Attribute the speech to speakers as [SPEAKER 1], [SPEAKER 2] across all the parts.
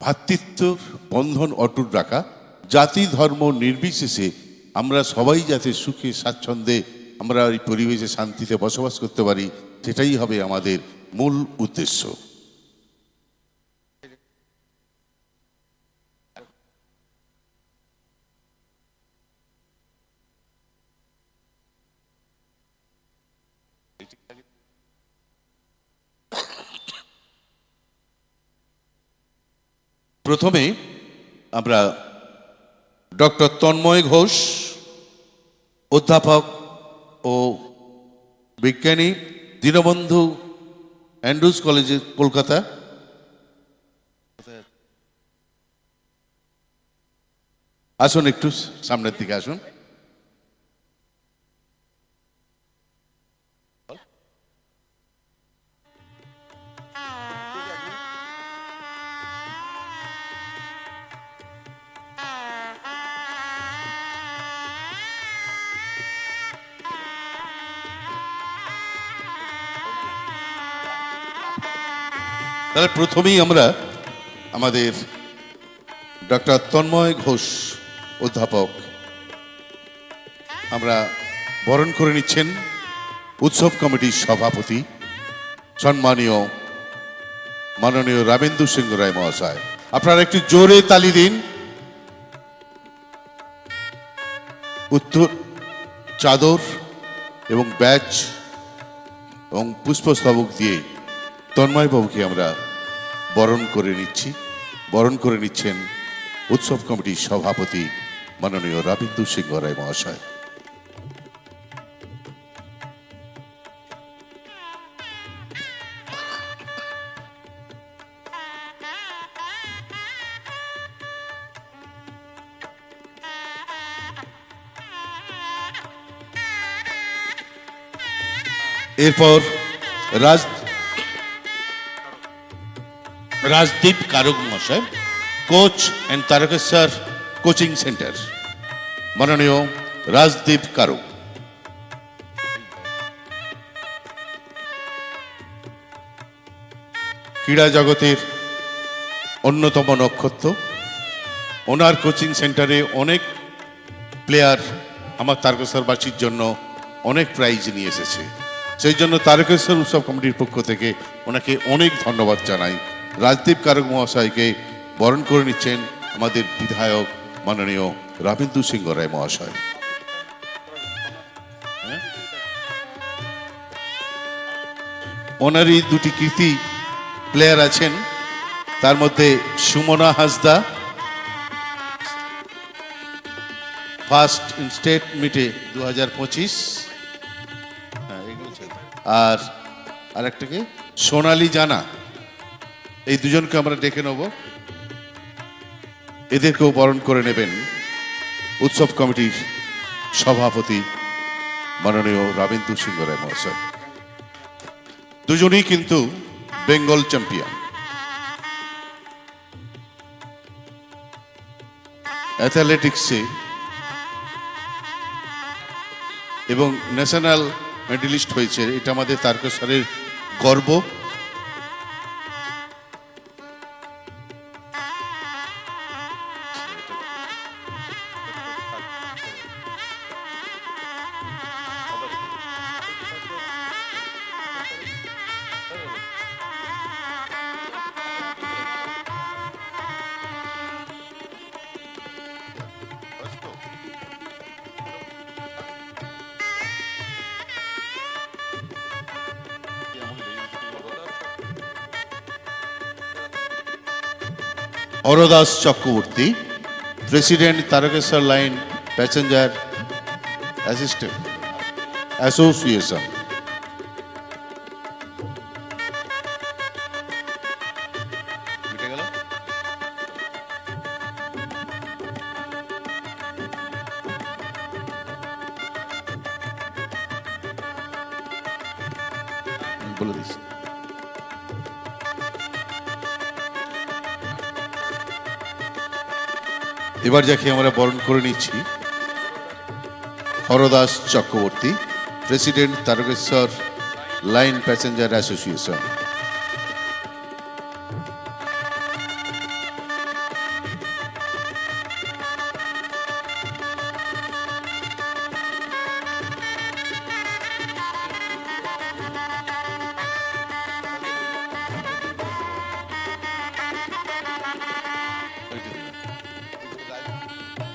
[SPEAKER 1] ভ্রাতৃত্ব বন্ধন অটুট রাখা, জাতি ধর্ম নির্বিশেষে আমরা সবাই যাতে সুখে, স্বাচ্ছন্দ্যে আমরা এই পরিবেশে শান্তিতে বসবাস করতে পারি, সেটাই হবে আমাদের মূল উদ্দেশ্য। প্রথমে আমরা ডক্টর তন্ময় ঘোষ, অধ্যাপক ও বিজ্ঞানী দীনবন্ধু অ্যান্ড্রুজ কলেজে কলকাতা। আসুন একটু সামনের দিকে আসুন। তাহলে প্রথমেই আমরা আমাদের ডক্টর তন্ময় ঘোষ অধ্যাপক আমরা বরণ করে নিচ্ছেন উৎসব কমিটির সভাপতি সম্মানীয় মাননীয় রামেন্দু সিংহ রায় মহাশয়। আপনারা একটু জোরে তালি দিন। উত্তর, চাদর এবং ব্যাচ এবং পুষ্পস্তবক দিয়ে তন্ময়বাবুকে আমরা বরণ করে নিচ্ছি। বরণ করে নিচ্ছেন উৎসব কমিটির সভাপতি মাননীয় রাবিন্দু সিংহ রায় মহাশয়। এরপর রাজ রাজদীপ কারক মহাশয় coach and Tarakeswar coaching centre মাননীয় রাজদীপ কারক। ক্রীড়া জগতের অন্যতম নক্ষত্র। ওনার কোচিং সেন্টারে অনেক প্লেয়ার আমার তারকেশ্বরবাসীর জন্য অনেক প্রাইজ নিয়ে এসেছে। সেই জন্য তারকেশ্বর উৎসব কমিটির পক্ষ থেকে ওনাকে অনেক ধন্যবাদ জানাই। রাজদীপ কারক মহাশয়কে বরণ করে নিচ্ছেন আমাদের বিধায়ক মাননীয় রামেন্দু সিংহ রায় মহাশয়। হ্যাঁ? ওনারই দুটি কৃতি প্লেয়ার আছেন, তার মধ্যে সুমনা হাসদা ফার্স্ট স্টেট মিটে দু হাজার পঁচিশ আর আরেকটাকে সোনালি জানা। এই দুজনকে আমরা ডেকে নেব। এদেরকেও বরণ করে নেবেন। উৎসব কমিটির সভাপতি মাননীয় রাবেন্দু সিংহ রায় মহাশয়। দুজনেই কিন্তু বেঙ্গল চ্যাম্পিয়ন। অ্যাথলেটিক্সে এবং ন্যাশনাল মেডেলিস্ট হয়েছে। এটা আমাদের তারকেশ্বরের গর্ব। Hardas Chakraborty president Tarakeswar line passenger assistant association বলে দিচ্ছি এবার যাকে আমরা বরণ করে নিচ্ছি Hardas Chakraborty president Tarakeswar line passenger association.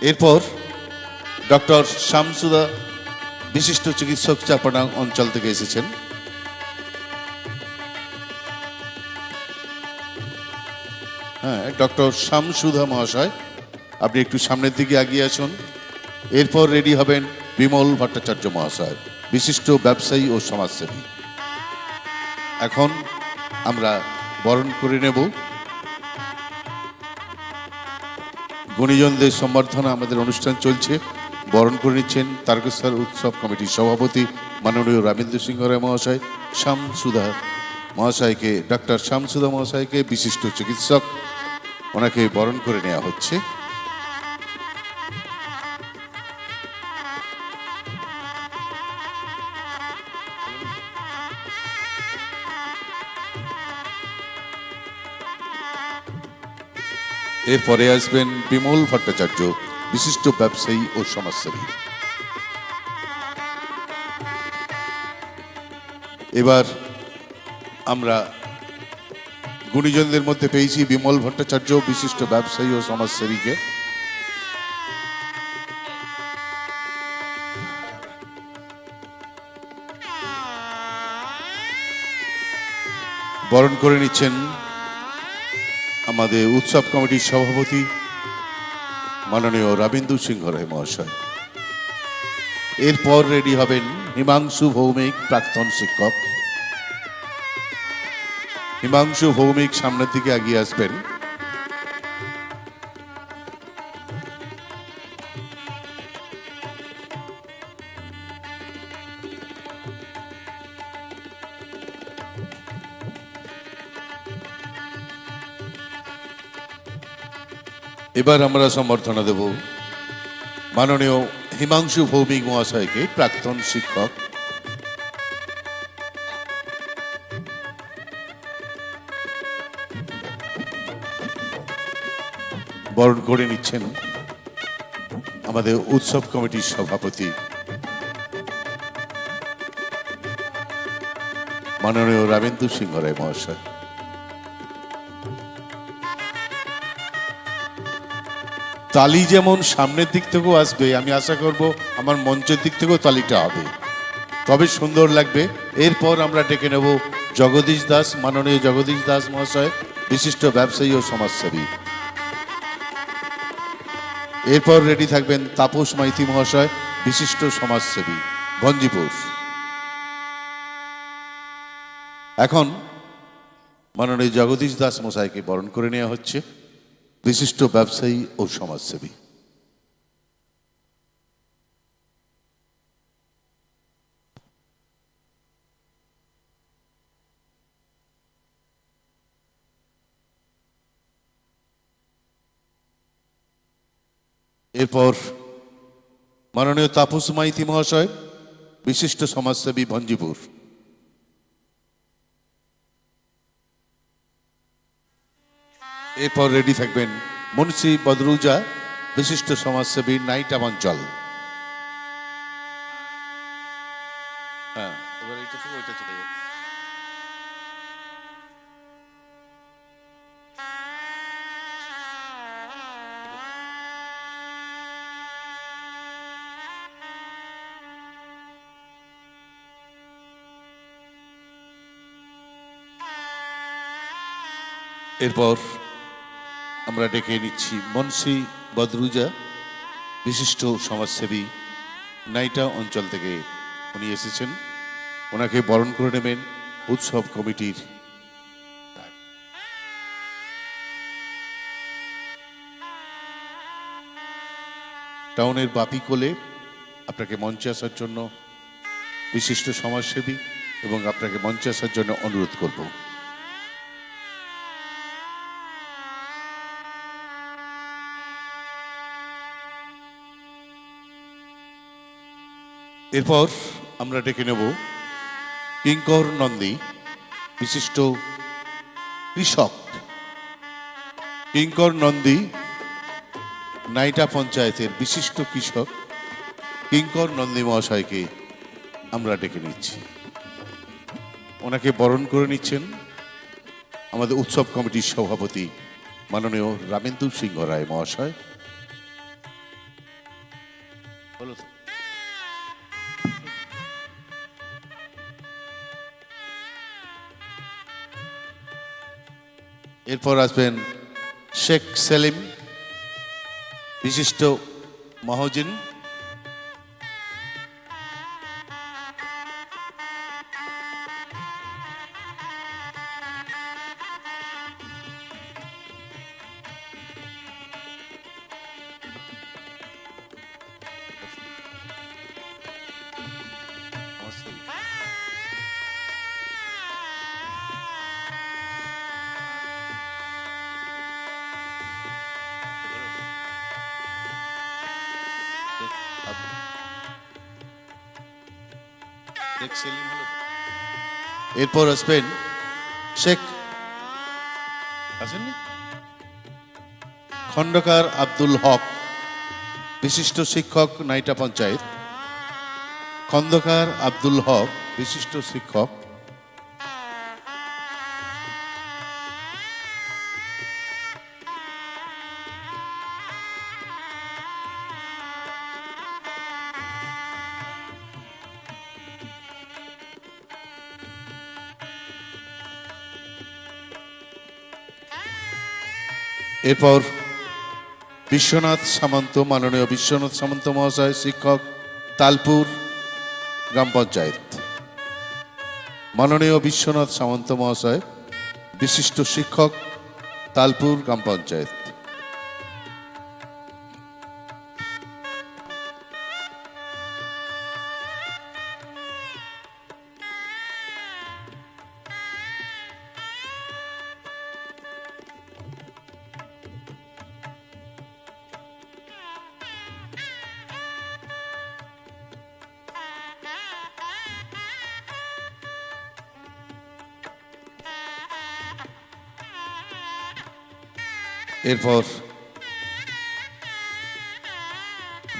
[SPEAKER 1] এরপর ডক্টর শামসুদা বিশিষ্ট চিকিৎসক চাপানা অঞ্চল থেকে এসেছেন। হ্যাঁ ডক্টর শামসুধা মহাশয়, আপনি একটু সামনের দিকে এগিয়ে আসুন। এরপর রেডি হবেন বিমল ভট্টাচার্য মহাশয়, বিশিষ্ট ব্যবসায়ী ও সমাজসেবী। এখন আমরা বরণ করে নেব। গুণীজনদের সম্বর্ধনা আমাদের অনুষ্ঠান চলছে। বরণ করে নিচ্ছেন তারকেশ্বর উৎসব কমিটির সভাপতি মাননীয় রামেন্দ্র সিংহ রায় মহাশয় শ্যামসুধা মহাশয়কে, ডাক্তার শ্যামসুধা মহাশয়কে বিশিষ্ট চিকিৎসক। ওনাকে বরণ করে নেওয়া হচ্ছে। এরপরে আসবেন বিমল ভট্টাচার্য, বিশিষ্ট ব্যবসায়ী ও সমাজসেবী। এবার আমরা গুণীজনদের মধ্যে পেয়েছি বিমল ভট্টাচার্য, বিশিষ্ট ব্যবসায়ী ও সমাজসেবীকে। বরণ করে নিচ্ছেন আমাদের উৎসব কমিটির সভাপতি মাননীয় রবীন্দ্র সিংহ রায় মহাশয়। এরপর রেডি হবেন হিমাংশু ভৌমিক, প্রাক্তন শিক্ষক। হিমাংশু ভৌমিক সামনের দিকে এগিয়ে আসবেন। এবার আমরা সম্বর্ধনা দেব মাননীয় হিমাংশু ভৌমিক মহাশয়কে, প্রাক্তন শিক্ষক। বরণ করে নিচ্ছেন আমাদের উৎসব কমিটির সভাপতি। মাননীয় রাবেন্দু সিংহ রায় মহাশয়। তালি যেমন সামনের দিক থেকেও আসবে, আমি আশা করব আমার মঞ্চের দিক থেকেও তালিটা হবে। তবে সুন্দর লাগবে। এরপর আমরা ডেকে নেব জগদীশ দাস, মাননীয় জগদীশ দাস মহাশয়, বিশিষ্ট ব্যবসায়ী ও সমাজসেবী। এরপর রেডি থাকবেন তাপস মাইতি মহাশয়, বিশিষ্ট সমাজসেবী ভঞ্জিপুর এখন মাননীয় জগদীশ দাস মশাইকে বরণ করে নেওয়া হচ্ছে। বিশিষ্ট ব্যবসায়ী ও সমাজসেবী। এরপর মাননীয় তাপস মাইতি মহাশয় বিশিষ্ট সমাজসেবী ভঞ্জিপুর। এরপর রেডি থাকবেন মুন্সি বদরুজা বিশিষ্ট সমাজসেবী নাইটাম অঞ্চল হ্যাঁ এরপর আমরা ডেকে নিচ্ছি মনসি বদরুজা, বিশিষ্ট সমাজসেবী, নাইটা অঞ্চল থেকে উনি এসেছেন। ওনাকে বরণ করে নেবেন উৎসব কমিটির টাউনের বাপি কোলে আপনাকে মঞ্চে আসার জন্য বিশিষ্ট সমাজসেবী এবং আপনাকে মঞ্চে আসার জন্য অনুরোধ করব। এরপর আমরা ডেকে নেব কিঙ্কর নন্দী, বিশিষ্ট কৃষক। কিঙ্কর নন্দী, নাইটা পঞ্চায়েতের বিশিষ্ট কৃষক। কিঙ্কর নন্দী মহাশয়কে আমরা ডেকে নিচ্ছি। ওনাকে বরণ করে নিচ্ছেন আমাদের উৎসব কমিটির সভাপতি মাননীয় রামেন্দু সিংহ রায় মহাশয়। এরপর আসবেন শেখ সেলিম বিশিষ্ট মহজিন। এরপর আসবেন শেখ আসেননি? খন্দকার আব্দুল হক বিশিষ্ট শিক্ষক নাইটা পঞ্চায়েত। খন্দকার আব্দুল হক বিশিষ্ট শিক্ষক। এরপর বিশ্বনাথ সামন্ত, মাননীয় বিশ্বনাথ সামন্ত মহাশয়, শিক্ষক, তালপুর গ্রাম পঞ্চায়েত। মাননীয় বিশ্বনাথ সামন্ত মহাশয়, বিশিষ্ট শিক্ষক, তালপুর গ্রাম পঞ্চায়েত। এরপর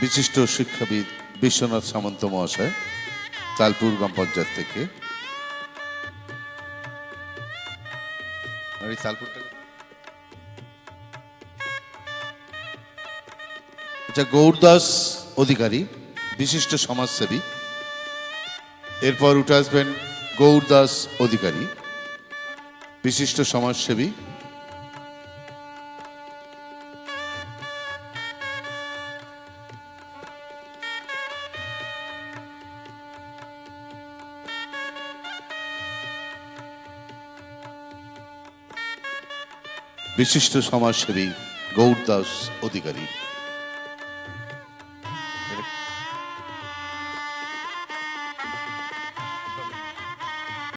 [SPEAKER 1] বিশিষ্ট শিক্ষাবিদ বিশ্বনাথ সামন্ত মহাশয়, তালপুর গ্রাম পঞ্চায়েত থেকে। আচ্ছা গৌরদাস অধিকারী, বিশিষ্ট সমাজসেবী। এরপর উঠে আসবেন গৌরদাস অধিকারী, বিশিষ্ট সমাজসেবী। বিশিষ্ট সমাজসেবী গৌরদাস অধিকারী।